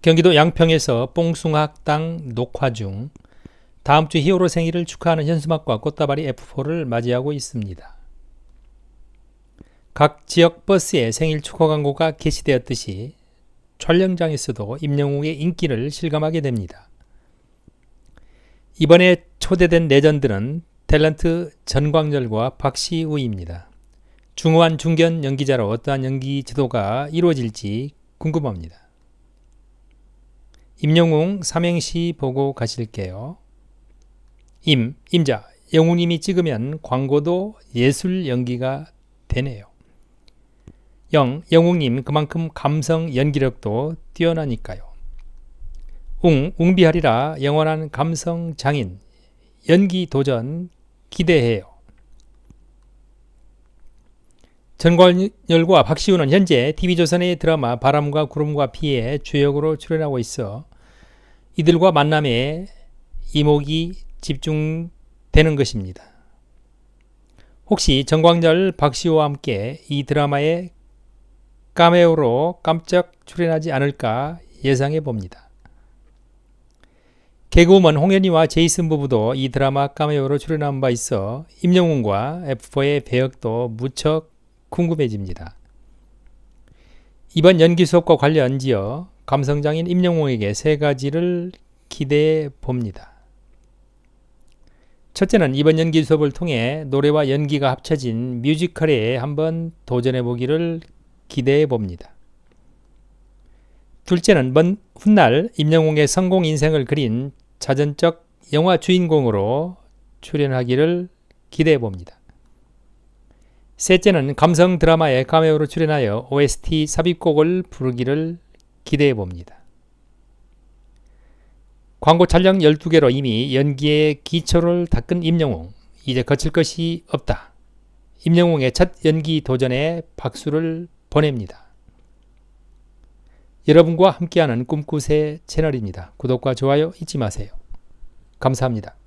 경기도 양평에서 뽕숭학당 녹화 중 다음 주 히어로 생일을 축하하는 현수막과 꽃다발이 F4를 맞이하고 있습니다. 각 지역 버스에 생일 축하 광고가 게시되었듯이 촬영장에서도 임영웅의 인기를 실감하게 됩니다. 이번에 초대된 레전드는 탤런트 전광절과 박시우입니다. 중후한 중견 연기자로 어떠한 연기 지도가 이루어질지 궁금합니다. 임영웅 삼행시 보고 가실게요. 임, 임자, 영웅님이 찍으면 광고도 예술 연기가 되네요. 영, 영웅님 그만큼 감성 연기력도 뛰어나니까요. 웅, 웅비하리라 영원한 감성 장인, 연기 도전 기대해요. 전관열과 박시우는 현재 TV조선의 드라마 바람과 구름과 비에 주역으로 출연하고 있어 이들과 만남에 이목이 집중되는 것입니다. 혹시 정광절, 박시우와 함께 이 드라마에 카메오로 깜짝 출연하지 않을까 예상해 봅니다. 개그우먼 홍현희와 제이슨 부부도 이 드라마 카메오로 출연한 바 있어 임영웅과 F4의 배역도 무척 궁금해집니다. 이번 연기 수업과 관련지어 감성장인 임영웅에게 세 가지를 기대해 봅니다. 첫째는 이번 연기 수업을 통해 노래와 연기가 합쳐진 뮤지컬에 한번 도전해 보기를 기대해 봅니다. 둘째는 먼 훗날 임영웅의 성공 인생을 그린 자전적 영화 주인공으로 출연하기를 기대해 봅니다. 셋째는 감성 드라마에 카메오로 출연하여 OST 삽입곡을 부르기를 기대해 봅니다. 광고 촬영 12개로 이미 연기의 기초를 닦은 임영웅. 이제 거칠 것이 없다. 임영웅의 첫 연기 도전에 박수를 보냅니다. 여러분과 함께하는 꿈꾸새 채널입니다. 구독과 좋아요 잊지 마세요. 감사합니다.